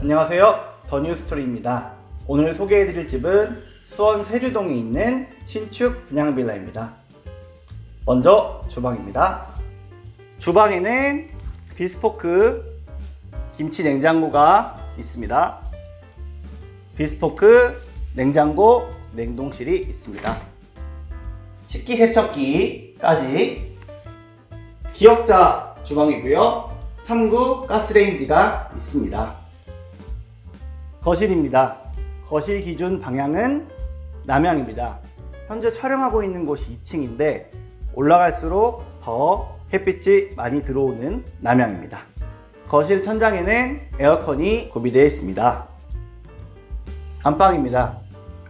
안녕하세요. 더 뉴스토리입니다. 오늘 소개해드릴 집은 수원 세류동에 있는 신축 분양 빌라입니다. 먼저 주방입니다. 주방에는 비스포크 김치 냉장고가 있습니다. 비스포크 냉장고 냉동실이 있습니다. 식기 세척기까지 기역자 주방이고요. 3구 가스레인지가 있습니다. 거실입니다. 거실 기준 방향은 남향입니다. 현재 촬영하고 있는 곳이 2층인데 올라갈수록 더 햇빛이 많이 들어오는 남향입니다. 거실 천장에는 에어컨이 구비되어 있습니다. 안방입니다.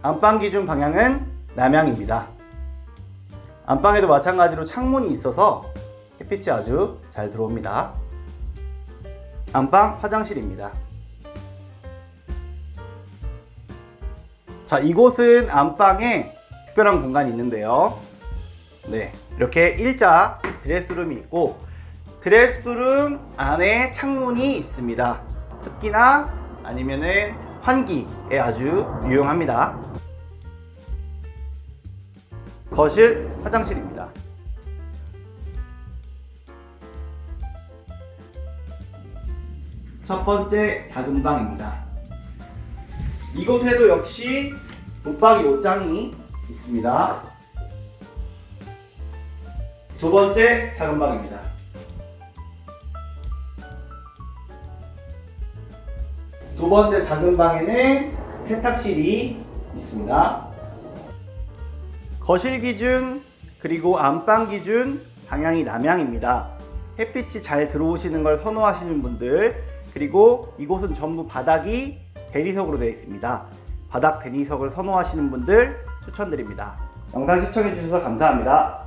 안방 기준 방향은 남향입니다. 안방에도 마찬가지로 창문이 있어서 햇빛이 아주 잘 들어옵니다. 안방 화장실입니다. 자, 이곳은 안방에 특별한 공간이 있는데요. 네, 이렇게 일자 드레스룸이 있고 드레스룸 안에 창문이 있습니다. 습기나 아니면은 환기에 아주 유용합니다. 거실 화장실입니다. 첫 번째 작은 방입니다. 이곳에도 역시 붙박이 옷장이 있습니다. 두 번째 작은 방입니다. 두 번째 작은 방에는 세탁실이 있습니다. 거실 기준 그리고 안방 기준 방향이 남향입니다. 햇빛이 잘 들어오시는 걸 선호하시는 분들 그리고 이곳은 전부 바닥이 대리석으로 되어 있습니다. 바닥 대리석을 선호하시는 분들 추천드립니다. 영상 시청해 주셔서 감사합니다.